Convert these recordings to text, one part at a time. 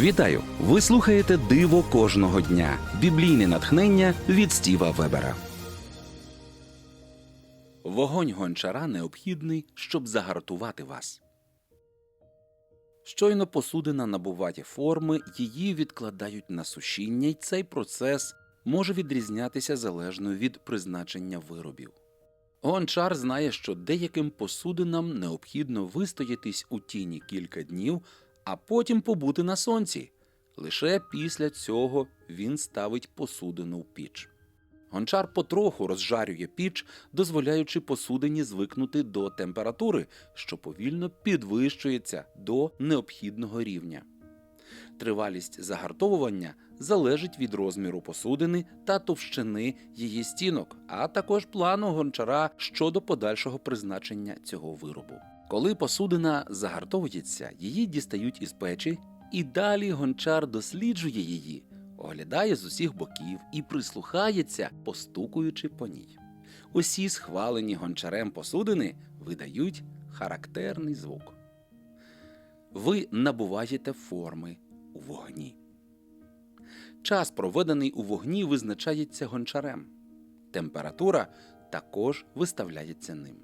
Вітаю! Ви слухаєте Диво кожного дня. Біблійне натхнення від Стіва Вебера. Вогонь гончара необхідний, щоб загартувати вас. Щойно посудина набуває форми, її відкладають на сушіння, і цей процес може відрізнятися залежно від призначення виробів. Гончар знає, що деяким посудинам необхідно вистоятись у тіні кілька днів, а потім побути на сонці. Лише після цього він ставить посудину в піч. Гончар потроху розжарює піч, дозволяючи посудині звикнути до температури, що повільно підвищується до необхідного рівня. Тривалість загартовування залежить від розміру посудини та товщини її стінок, а також плану гончара щодо подальшого призначення цього виробу. Коли посудина загартовується, її дістають із печі, і далі гончар досліджує її, оглядає з усіх боків і прислухається, постукуючи по ній. Усі схвалені гончарем посудини видають характерний звук. Ви набуваєте форми вогні. Час, проведений у вогні, визначається гончарем. Температура також виставляється ним.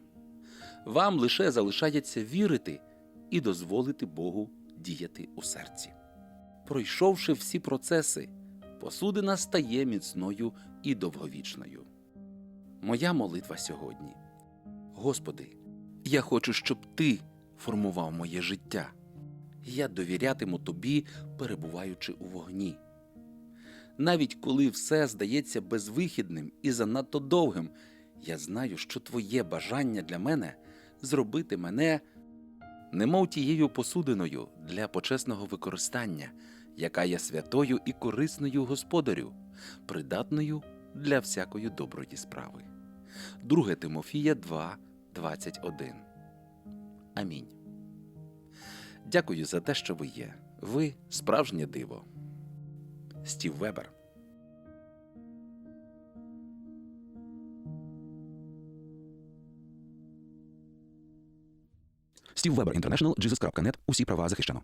Вам лише залишається вірити і дозволити Богу діяти у серці. Пройшовши всі процеси, посудина стає міцною і довговічною. Моя молитва сьогодні. Господи, я хочу, щоб Ти формував моє життя. Я довірятиму Тобі, перебуваючи у вогні. Навіть коли все здається безвихідним і занадто довгим, я знаю, що Твоє бажання для мене зробити мене немов тією посудиною для почесного використання, яка є святою і корисною господарю, придатною для всякої доброї справи. 2 Тимофія 2, 21. Амінь. Дякую за те, що ви є. Ви справжнє диво. Стів Вебер. Стів Вебер International, Jesus.net. Усі права захищено.